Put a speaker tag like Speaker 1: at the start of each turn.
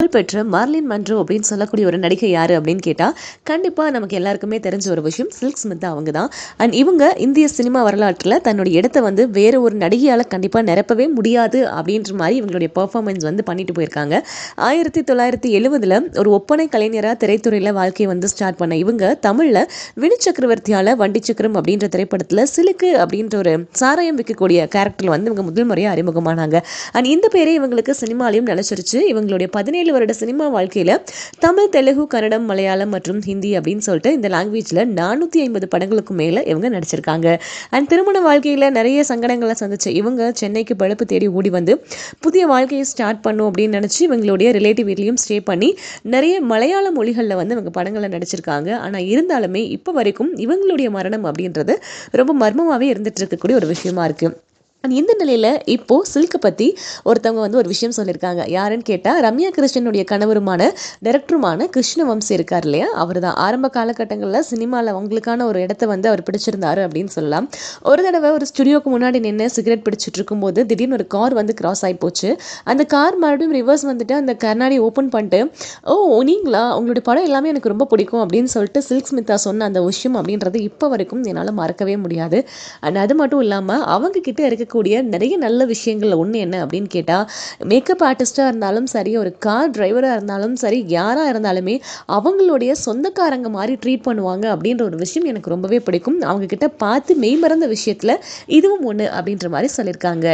Speaker 1: புகழ்பெற்ற marlin Munro அப்படின்னு சொல்லக்கூடிய ஒரு நடிகை யார் அப்படின்னு கேட்டால் கண்டிப்பாக நமக்கு எல்லாருக்குமே தெரிஞ்ச ஒரு விஷயம் சில்க் ஸ்மித் அவங்க தான் அண்ட் இவங்க இந்திய சினிமா வரலாற்றில் தன்னுடைய இடத்த வந்து வேறு ஒரு நடிகையால் கண்டிப்பாக நிரப்பவே முடியாது அப்படின்ற மாதிரி இவங்களுடைய பர்ஃபார்மன்ஸ் வந்து பண்ணிட்டு போயிருக்காங்க. ஆயிரத்தி தொள்ளாயிரத்தி எழுபதில் ஒரு ஒப்பனை கலைஞராக திரைத்துறையில் வாழ்க்கையை வந்து ஸ்டார்ட் பண்ண இவங்க தமிழில் வினு சக்கரவர்த்தியால் வண்டி சக்கரம் அப்படின்ற திரைப்படத்தில் சிலுக்கு அப்படின்ற ஒரு சாராயம் விற்கக்கூடிய கேரக்டர் வந்து இவங்க முதல் முறையாக அறிமுகமானாங்க. அண்ட் இந்த பேரே இவங்களுக்கு சினிமாலையும் நிலச்சிருச்சு இவங்களுடைய பதினேழு வருட சினிமா வாழ்க்கையில் தமிழ் தெலுங்கு கன்னடம் மலையாளம் மற்றும் ஹிந்தி அப்படின்னு சொல்லிட்டு இந்த லாங்குவேஜில் நானூற்றி ஐம்பது படங்களுக்கு மேலே இவங்க நடிச்சிருக்காங்க. அண்ட் திருமண வாழ்க்கையில் நிறைய சங்கடங்களை சந்திச்ச இவங்க சென்னைக்கு பழுப்பு தேடி ஓடி வந்து புதிய வாழ்க்கையை ஸ்டார்ட் பண்ணும் அப்படின்னு நினச்சி இவங்களுடைய ரிலேட்டிவ் வீட்லேயும் ஸ்டே பண்ணி நிறைய மலையாள மொழிகளில் வந்து இவங்க படங்களை நடிச்சிருக்காங்க. ஆனால் இருந்தாலுமே இப்போ வரைக்கும் இவங்களுடைய மரணம் அப்படின்றது ரொம்ப மர்மமாகவே இருந்துட்டு இருக்கக்கூடிய ஒரு விஷயமா இருக்குது அண்ட் இந்த நிலையில் இப்போது சில்கை பற்றி ஒருத்தவங்க வந்து ஒரு விஷயம் சொல்லியிருக்காங்க. யாருன்னு கேட்டால் ரம்யா கிருஷ்ணனுடைய கணவருமான டைரக்டருமான கிருஷ்ணவம்சி இருக்கார் இல்லையா? அவர் தான் ஆரம்ப காலகட்டங்களில் சினிமாவில் அவங்களுக்கான ஒரு இடத்த வந்து அவர் பிடிச்சிருந்தாரு அப்படின்னு சொல்லலாம். ஒரு தடவை ஒரு ஸ்டுடியோக்கு முன்னாடி நின்று சிகரெட் பிடிச்சிட்டு இருக்கும்போது திடீர்னு ஒரு கார் வந்து கிராஸ் ஆகி போச்சு. அந்த கார் மறுபடியும் ரிவர்ஸ் வந்துட்டு அந்த கண்ணாடி ஓப்பன் பண்ணிட்டு ஓ நீங்களா? உங்களுடைய படம் எல்லாமே எனக்கு ரொம்ப பிடிக்கும் அப்படின்னு சொல்லிட்டு சில்க் ஸ்மிதா சொன்ன அந்த விஷயம் அப்படின்றது இப்போ வரைக்கும் என்னால் மறக்கவே முடியாது. அண்ட் அது மட்டும் இல்லாமல் அவங்க கிட்ட இருக்கக்கூடிய நிறைய நல்ல விஷயங்கள் ஒன்று என்ன அப்படின்னு கேட்டால் மேக்கப் ஆர்டிஸ்ட்டாக இருந்தாலும் சரி ஒரு கார் டிரைவராக இருந்தாலும் சரி யாராக இருந்தாலுமே அவங்களுடைய சொந்தக்காரங்க மாதிரி ட்ரீட் பண்ணுவாங்க அப்படின்ற ஒரு விஷயம் எனக்கு ரொம்பவே பிடிக்கும். அவங்கக்கிட்ட பார்த்து மெய்மறந்த விஷயத்தில் இதுவும் ஒன்று அப்படின்ற மாதிரி சொல்லியிருக்காங்க.